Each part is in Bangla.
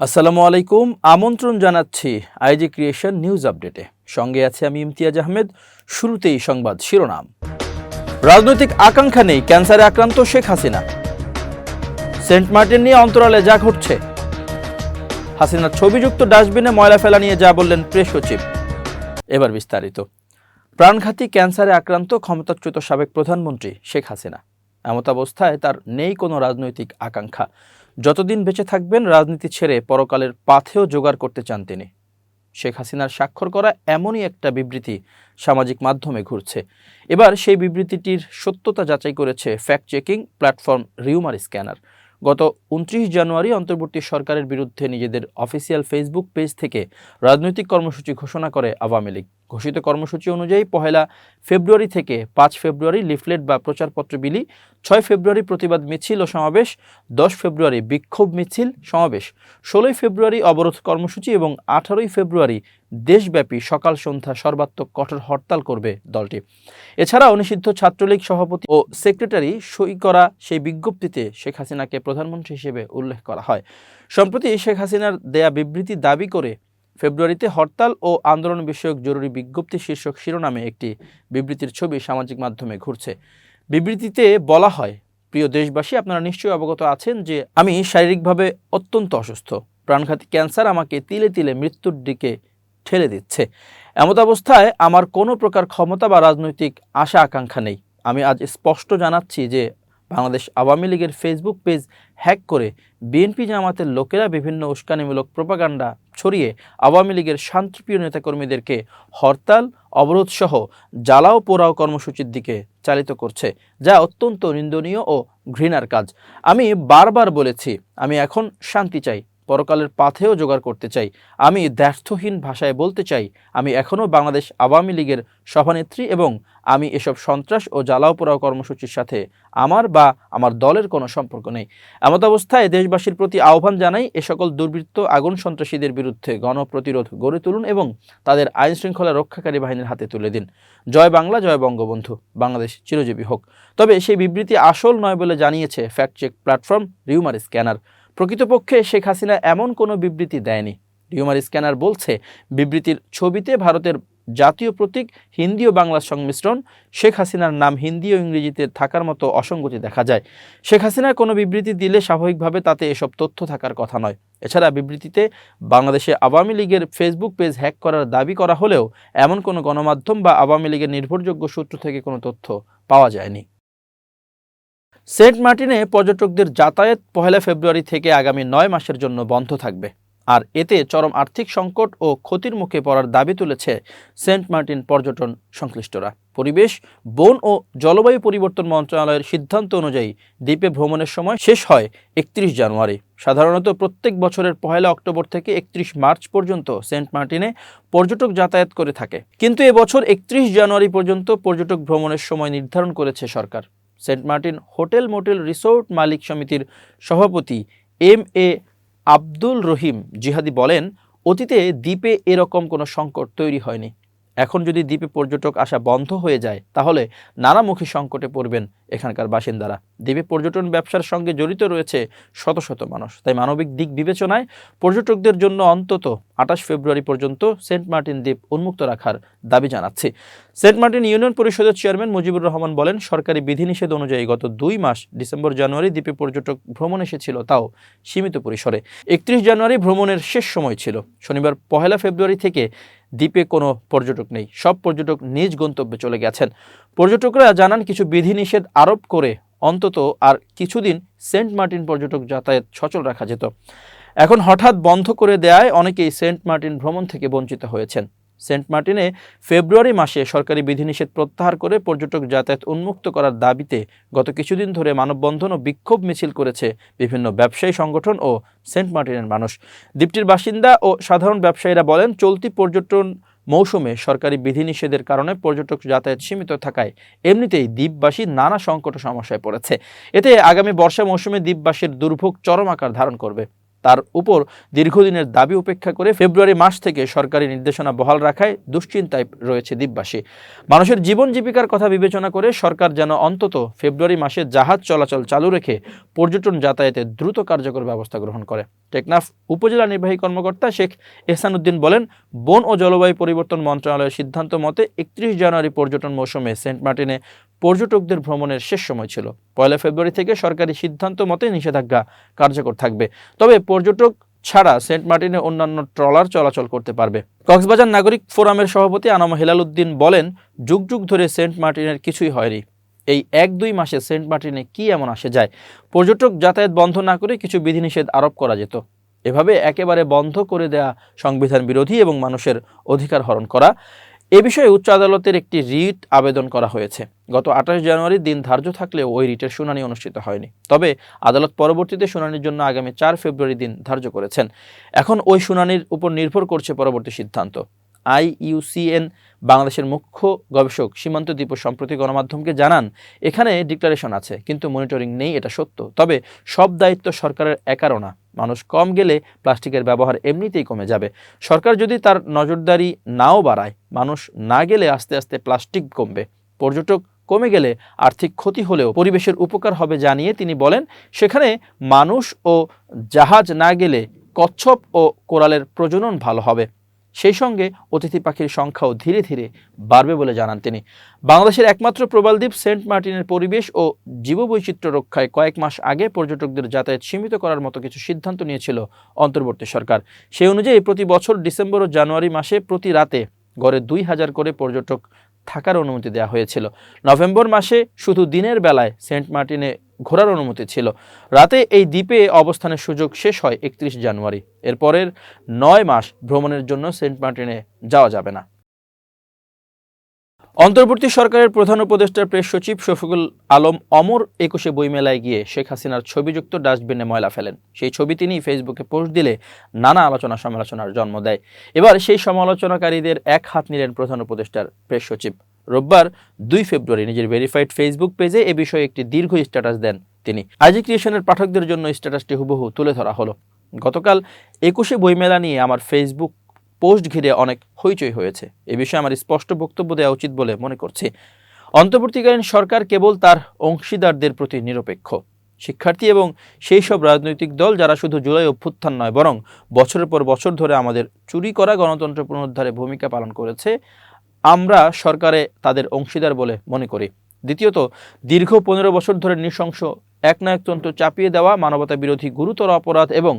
আসসালামু আলাইকুম, আমন্ত্রণ জানাচ্ছি আইজি ক্রিয়েশন নিউজ আপডেটে। সঙ্গে আছে আমি ইমতিয়াজ আহমেদ, শুরুতেই সংবাদ শিরোনাম। রাজনৈতিক আকাঙ্ক্ষা নেই ক্যান্সারে আক্রান্ত শেখ হাসিনা। সেন্ট মার্টিন নিয়ে অন্তরালে যা ঘটছে। হাসিনার ছবিযুক্ত ডাস্টবিনে ময়লা ফেলা নিয়ে যা বললেন প্রেস সচিব। এবার বিস্তারিত। প্রাণঘাতী ক্যান্সারে আক্রান্ত ক্ষমতাচ্যুত সাবেক প্রধানমন্ত্রী শেখ হাসিনা। এমত অবস্থায় তার নেই কোনো রাজনৈতিক আকাঙ্ক্ষা। যতদিন বেঁচে থাকবেন রাজনীতি ছেড়ে পরকালের পাথেও জোগাড় করতে চান তিনি। শেখ হাসিনার স্বাক্ষর করা এমনই একটা বিবৃতি সামাজিক মাধ্যমে ঘুরছে। এবার সেই বিবৃতিটির সত্যতা যাচাই করেছে fact checking platform rumour scanner গত উনত্রিশ জানুয়ারি অন্তর্বর্তী সরকারের বিরুদ্ধে নিজেদের অফিসিয়াল ফেসবুক পেজ থেকে রাজনৈতিক কর্মসূচি ঘোষণা করে আওয়ামী লীগ। ঘোষিত কর্মসূচি অনুযায়ী পহেলা ফেব্রুয়ারি থেকে পাঁচ ফেব্রুয়ারি লিফলেট বা প্রচারপত্র বিলি, ছয় ফেব্রুয়ারি প্রতিবাদ মিছিল ও সমাবেশ, দশ ফেব্রুয়ারি বিক্ষোভ মিছিল, সমাবেশ। ষোলোই ফেব্রুয়ারি অবরোধ কর্মসূচি এবং আঠারোই ফেব্রুয়ারি দেশব্যাপী সকাল সন্ধ্যা সর্বাত্মক কঠোর হরতাল করবে দলটি। এছাড়াও নিষিদ্ধ ছাত্রলীগ সভাপতি ও সেক্রেটারি সই করা সেই বিজ্ঞপ্তিতে শেখ হাসিনাকে প্রধানমন্ত্রী হিসেবে উল্লেখ করা হয়। সম্প্রতি শেখ হাসিনার দেয়া বিবৃতি দাবি করে ফেব্রুয়ারিতে হরতাল ও আন্দোলন বিষয়ক জরুরি বিজ্ঞপ্তি শীর্ষক শিরোনামে একটি বিবৃতির ছবি সামাজিক মাধ্যমে ঘুরছে। বিবৃতিতে বলা হয়, প্রিয় দেশবাসী, আপনারা নিশ্চয়ই অবগত আছেন যে আমি শারীরিকভাবে অত্যন্ত অসুস্থ। প্রাণঘাতী ক্যান্সার আমাকে তিলে তিলে মৃত্যুর দিকে ঠেলে দিচ্ছে। এমত অবস্থায় আমার কোনো প্রকার ক্ষমতা বা রাজনৈতিক আশা আকাঙ্ক্ষা নেই। আমি আজ স্পষ্ট জানাচ্ছি যে বাংলাদেশ আওয়ামী লীগের ফেসবুক পেজ হ্যাক করে বিএনপি জামাতের লোকেরা বিভিন্ন উস্কানিমূলক প্রোপাগান্ডা ছড়িয়ে আওয়ামী লীগের শান্তিপ্রিয় নেতাকর্মীদেরকে হরতাল অবরোধ সহ জ্বালাও পোড়াও কর্মসূচির দিকে চালিত করছে, যা অত্যন্ত নিন্দনীয় ও ঘৃণার কাজ। আমি বারবার বলেছি, আমি এখন শান্তি চাই। পরকালের পাথেও জোগাড় করতে চাই। আমি দ্ব্যর্থহীন ভাষায় বলতে চাই, আমি এখনও বাংলাদেশ আওয়ামী লীগের সভানেত্রী এবং আমি এসব সন্ত্রাস ও জ্বালাও পোড়াও কর্মসূচির সাথে আমার বা আমার দলের কোনো সম্পর্ক নেই। এমত অবস্থায় দেশবাসীর প্রতি আহ্বান জানাই এ সকল দুর্বৃত্ত আগুন সন্ত্রাসীদের বিরুদ্ধে গণপ্রতিরোধ গড়ে তুলুন এবং তাদের আইন শৃঙ্খলা রক্ষাকারী বাহিনীর হাতে তুলে দিন। জয় বাংলা, জয় বঙ্গবন্ধু। বাংলাদেশ চিরজীবী হোক। তবে সেই বিবৃতি আসল নয় বলে জানিয়েছে fact check platform rumour scanner. প্রকৃতপক্ষে শেখ হাসিনা এমন কোনো বিবৃতি দেয়নি। রিউমার স্ক্যানার বলছে, বিবৃতির ছবিতে ভারতের জাতীয় প্রতীক হিন্দি ও বাংলার সংমিশ্রণ, শেখ হাসিনার নাম হিন্দি ও ইংরেজিতে থাকার মতো অসঙ্গতি দেখা যায়। শেখ হাসিনার কোনো বিবৃতি দিলে স্বাভাবিকভাবে তাতে এসব তথ্য থাকার কথা নয়। এছাড়া বিবৃতিতে বাংলাদেশে আওয়ামী লীগের ফেসবুক পেজ হ্যাক করার দাবি করা হলেও এমন কোনো গণমাধ্যম বা আওয়ামী লীগের নির্ভরযোগ্য সূত্র থেকে কোনো তথ্য পাওয়া যায়নি। সেন্ট মার্টিনে পর্যটকদের যাতায়াত পহেলা ফেব্রুয়ারি থেকে আগামী নয় মাসের জন্য বন্ধ থাকবে। আর এতে চরম আর্থিক সংকট ও ক্ষতির মুখে পড়ার দাবি তুলেছে সেন্ট মার্টিন পর্যটন সংশ্লিষ্টরা। পরিবেশ, বন ও জলবায়ু পরিবর্তন মন্ত্রণালয়ের সিদ্ধান্ত অনুযায়ী দ্বীপে ভ্রমণের সময় শেষ হয় একত্রিশ জানুয়ারি। সাধারণত প্রত্যেক বছরের পহেলা অক্টোবর থেকে একত্রিশ মার্চ পর্যন্ত সেন্ট মার্টিনে পর্যটক যাতায়াত করে থাকে। কিন্তু এবছর একত্রিশ জানুয়ারি পর্যন্ত পর্যটক ভ্রমণের সময় নির্ধারণ করেছে সরকার। Saint Martin hotel motel resort মালিক সমিতির সভাপতি এম এ আব্দুল রহিম জিহাদি বলেন, অতীতে দ্বীপে এরকম কোনো সংকট তৈরি হয়নি। এখন যদি দ্বীপে পর্যটক আসা বন্ধ হয়ে যায়, তাহলে নানামুখী সংকটে পড়বেন এখানকার বাসিন্দারা। দ্বীপে পর্যটন ব্যবসার সঙ্গে জড়িত রয়েছে শত শত মানুষ। তাই মানবিক দিক বিবেচনায় পর্যটকদের জন্য অন্তত আঠাশ ফেব্রুয়ারি পর্যন্ত সেন্ট মার্টিন দ্বীপ উন্মুক্ত রাখার দাবি জানাচ্ছে। সেন্ট মার্টিন ইউনিয়ন পরিষদের চেয়ারম্যান মুজিবুর রহমান বলেন, সরকারি বিধিনিষেধ অনুযায়ী গত দুই মাস ডিসেম্বর জানুয়ারি দ্বীপে পর্যটক ভ্রমণ এসেছিল, তাও সীমিত পরিসরে। একত্রিশ জানুয়ারি ভ্রমণের শেষ সময় ছিল। শনিবার পহেলা ফেব্রুয়ারি থেকে দ্বীপে কোনো পর্যটক নেই। সব পর্যটক নিজ গন্তব্যে চলে গেছেন। পর্যটকরা জানান, কিছু বিধিনিষেধ আরোপ করে অন্তত আর কিছুদিন সেন্ট মার্টিন পর্যটক যাতায়াত সচল রাখা যেত। এখন হঠাৎ বন্ধ করে দেয়ায় অনেকেই সেন্ট মার্টিন ভ্রমণ থেকে বঞ্চিত হয়েছেন। সেন্ট মার্টিনে ফেব্রুয়ারি মাসে সরকারি বিধিনিষেধ প্রত্যাহার করে পর্যটক যাতায়াত উন্মুক্ত করার দাবিতে গত কিছুদিন ধরে মানববন্ধন ও বিক্ষোভ মিছিল করেছে বিভিন্ন ব্যবসায়ী সংগঠন ও সেন্ট মার্টিনের মানুষ। দ্বীপটির বাসিন্দা ও সাধারণ ব্যবসায়ীরা বলেন, চলতি পর্যটন মৌসুমে সরকারি বিধিনিষেধের কারণে পর্যটক যাতায়াত সীমিত থাকায় এমনিতেই দ্বীপবাসী নানা সংকট সমস্যায় পড়েছে। এতে আগামী বর্ষা মৌসুমে দ্বীপবাসীর দুর্ভোগ চরম আকার ধারণ করবে। তার উপর দীর্ঘদিনের দাবি উপেক্ষা করে ফেব্রুয়ারি মাস থেকে সরকারি নির্দেশনা বহাল রাখায় দুশ্চিন্তায় রয়েছে দ্বীপবাসী মানুষের জীবন জীবিকার কথা বিবেচনা করে সরকার যেন অন্তত ফেব্রুয়ারি মাসে জাহাজ চলাচল চালু রেখে পর্যটন যাতায়াতে দ্রুত কার্যকর ব্যবস্থা গ্রহণ করে। টেকনাফ উপজেলা নির্বাহী কর্মকর্তা শেখ এহসানুদ্দিন বলেন, বন ও জলবায়ু পরিবর্তন মন্ত্রণালয়ের সিদ্ধান্ত মতে একত্রিশ জানুয়ারি পর্যটন মৌসুমে সেন্ট মার্টিনে পর্যটকদের ভ্রমণের শেষ সময় ছিল। পয়লা ফেব্রুয়ারি থেকে সরকারি সিদ্ধান্ত মতে নিষেধাজ্ঞা কার্যকর থাকবে। তবে পর্যটক ছাড়া সেন্ট মার্টিনে অন্যান্য ট্রলার চলাচল করতে পারবে। কক্সবাজার নাগরিক ফোরামের সভাপতি আনাম হেলাল উদ্দিন বলেন, যুগ যুগ ধরে সেন্ট মার্টিনের কিছুই হয়নি। এই এক দুই মাসে সেন্ট মার্টিনে কি এমন আসে যায়? পর্যটক যাতায়াত বন্ধ না করে কিছু বিধিনিষেধ আরোপ করা যেত। এভাবে একেবারে বন্ধ করে দেয়া সংবিধান বিরোধী এবং মানুষের অধিকার হরণ করা। এ বিষয়ে উচ্চ আদালতের একটি রিট আবেদন করা হয়েছে। গত আঠাশ জানুয়ারি দিন ধার্য থাকলেও ওই রিটের শুনানি অনুষ্ঠিত হয়নি। তবে আদালত পরবর্তীতে শুনানির জন্য আগামী চার ফেব্রুয়ারি দিন ধার্য করেছেন। এখন ওই শুনানির উপর নির্ভর করছে পরবর্তী সিদ্ধান্ত। আইইউসিএন, বাংলাদেশের মুখ্য গবেষক সীমান্ত দ্বীপ সম্প্রতি গণমাধ্যমকে জানান, এখানে ডিক্লারেশন আছে, কিন্তু মনিটরিং নেই, এটা সত্য। তবে সব দায়িত্ব সরকারের একারও না। মানুষ কম গেলে প্লাস্টিকের ব্যবহার এমনিতেই কমে যাবে। সরকার যদি তার নজরদারি নাও বাড়ায়, মানুষ না গেলে আস্তে আস্তে প্লাস্টিক কমবে। পর্যটক কমে গেলে আর্থিক ক্ষতি হলেও পরিবেশের উপকার হবে জানিয়ে তিনি বলেন, সেখানে মানুষ ও জাহাজ না গেলে কচ্ছপ ও কোরালের প্রজনন ভালো হবে। সেই সঙ্গে অতিথি পাখির সংখ্যাও ধীরে ধীরে বাড়বে বলে জানান তিনি। বাংলাদেশের একমাত্র প্রবালদ্বীপ সেন্ট মার্টিনের পরিবেশ ও জীববৈচিত্র্য রক্ষায় কয়েক মাস আগে পর্যটকদের যাতায়াত সীমিত করার মতো কিছু সিদ্ধান্ত নিয়েছিল অন্তর্বর্তী সরকার। সেই অনুযায়ী প্রতি বছর ডিসেম্বর ও জানুয়ারি মাসে প্রতি রাতে গড়ে দুই হাজার করে পর্যটক থাকার অনুমতি দেওয়া হয়েছিল। নভেম্বর মাসে শুধু দিনের বেলায় সেন্ট মার্টিনে ঘোরার অনুমতি ছিল। রাতে এই দ্বীপে অবস্থানের সুযোগ শেষ হয় একত্রিশ জানুয়ারি। এরপরের নয় মাস ভ্রমণের জন্য সেন্ট মার্টিনে যাওয়া যাবে না। অন্তর্বর্তী সরকারের প্রধান উপদেষ্টার প্রেস সচিব শফিকুল আলম অমর একুশে বইমেলায় গিয়ে শেখ হাসিনার ছবিযুক্ত ডাস্টবিনে ময়লা ফেলেন। সেই ছবি তিনি ফেসবুকে পোস্ট দিলে নানা আলোচনা সমালোচনার জন্ম দেয়। এবার সেই সমালোচনাকারীদের এক হাত নিলেন প্রধান উপদেষ্টার প্রেস সচিব। রোববার দুই ফেব্রুয়ারি নিজের ভেরিফাইড ফেসবুক পেজে এ বিষয়ে একটি দীর্ঘ স্ট্যাটাস দেন তিনি। আইজি ক্রিয়েশনের পাঠকদের জন্য স্ট্যাটাসটি হুবহু তুলে ধরা হলো। গতকাল একুশে বইমেলা নিয়ে আমার ফেসবুক পোস্ট ঘিরে অনেক হইচই হয়েছে। এ বিষয়ে আমার স্পষ্ট বক্তব্য দেওয়া উচিত বলে মনে করছি। অন্তর্বর্তীকালীন সরকার কেবল তার অংশীদারদের প্রতি নিরপেক্ষ। শিক্ষার্থী এবং সেই সব রাজনৈতিক দল যারা শুধু জুলাই অভ্যুত্থান নয়, বরং বছরের পর বছর ধরে আমাদের চুরি করা গণতন্ত্র পুনরুদ্ধারে ভূমিকা পালন করেছে, আমরা সরকারে তাদের অংশীদার বলে মনে করি। দ্বিতীয়ত, দীর্ঘ পনেরো বছর ধরে নৃশংস একনায়কতন্ত্র চাপিয়ে দেওয়া মানবতা বিরোধী গুরুতর অপরাধ এবং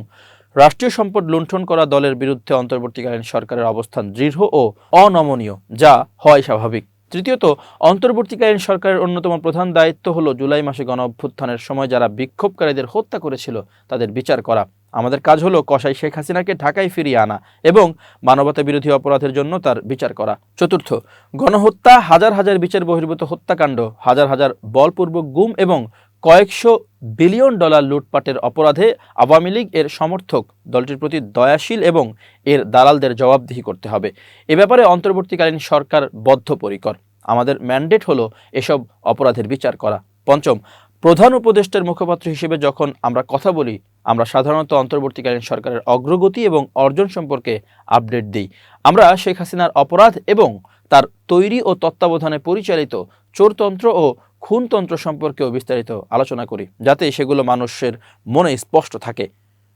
রাষ্ট্রীয় সম্পদ লুণ্ঠন করা দলের বিরুদ্ধে অন্তর্বর্তীকালীন সরকারের অবস্থান দৃঢ় ও অনমনীয়, যা হয় স্বাভাবিক। তৃতীয়ত, অন্তর্বর্তীকালীন সরকারের অন্যতম প্রধান দায়িত্ব হলো জুলাই মাসে গণ অভ্যুত্থানের সময় যারা বিক্ষোভকারীদের হত্যা করেছিল, তাদের বিচার করা। আমাদের কাজ হলো কসাই শেখ হাসিনাকে ঢাকায় ফিরিয়ে আনা এবং মানবতা বিরোধী অপরাধের জন্য তার বিচার করা। চতুর্থ, গণহত্যা, হাজার হাজার বিচার বহির্ভূত হত্যাকাণ্ড, হাজার হাজার বলপূর্বক গুম এবং কয়েকশো বিলিয়ন ডলার লুটপাটের অপরাধে আওয়ামী লীগ এর সমর্থক দলটির প্রতি দয়াশীল এবং এর দালালদের জবাবদিহি করতে হবে। এ ব্যাপারে অন্তর্বর্তীকালীন সরকার বদ্ধপরিকর। আমাদের ম্যান্ডেট হলো এসব অপরাধের বিচার করা। পঞ্চম, প্রধান উপদেষ্টার মুখপাত্র হিসেবে যখন আমরা কথা বলি, আমরা সাধারণত অন্তর্বর্তীকালীন সরকারের অগ্রগতি এবং অর্জন সম্পর্কে আপডেট দিই। আমরা শেখ হাসিনার অপরাধ এবং তার তৈরি ও তত্ত্বাবধানে পরিচালিত চোরতন্ত্র ও খুনতন্ত্র সম্পর্কেও বিস্তারিত আলোচনা করি, যাতে সেগুলো মানুষের মনে স্পষ্ট থাকে।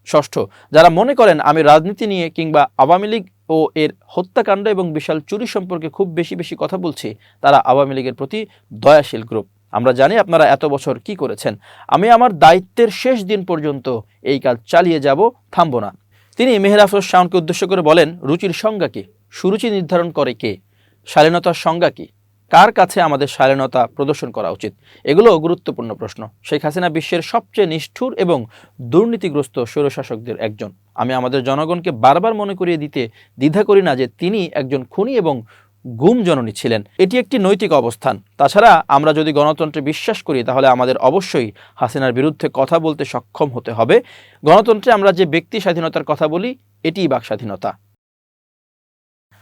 ষষ্ঠ, যারা মনে করেন আমি রাজনীতি নিয়ে কিংবা আওয়ামী লীগ ও এর হত্যাকাণ্ড এবং বিশাল চুরি সম্পর্কে খুব বেশি বেশি কথা বলছি, তারা আওয়ামী লীগের প্রতি দয়াশীল গ্রুপ আমরা জানি আপনারা এত বছর কি করেছেন। আমি আমার দায়িত্বের শেষ দিন পর্যন্ত এই কাজ চালিয়ে যাব, থামব না। তিনি মেহের আফরোজ শাওনকে উদ্দেশ্য করে বলেন, রুচির সংজ্ঞা কি? সুরুচি নির্ধারণ করে কে? শালীনতার সংজ্ঞা কি? কার কাছে আমাদের শালীনতা প্রদর্শন করা উচিত? এগুলো গুরুত্বপূর্ণ প্রশ্ন। শেখ হাসিনা বিশ্বের সবচেয়ে নিষ্ঠুর এবং দুর্নীতিগ্রস্ত স্বৈরশাসকদের একজন। আমি আমাদের জনগণকে বারবার মনে করিয়ে দিতে দ্বিধা করি না যে তিনি একজন খুনি এবং গুম জননী ছিলেন। এটি একটি নৈতিক অবস্থান। তাছাড়া আমরা যদি গণতন্ত্রে বিশ্বাস করি, তাহলে আমাদের অবশ্যই হাসিনার বিরুদ্ধে কথা বলতে সক্ষম হতে হবে। গণতন্ত্রে আমরা যে ব্যক্তি স্বাধীনতার কথা বলি, এটিই বাক স্বাধীনতা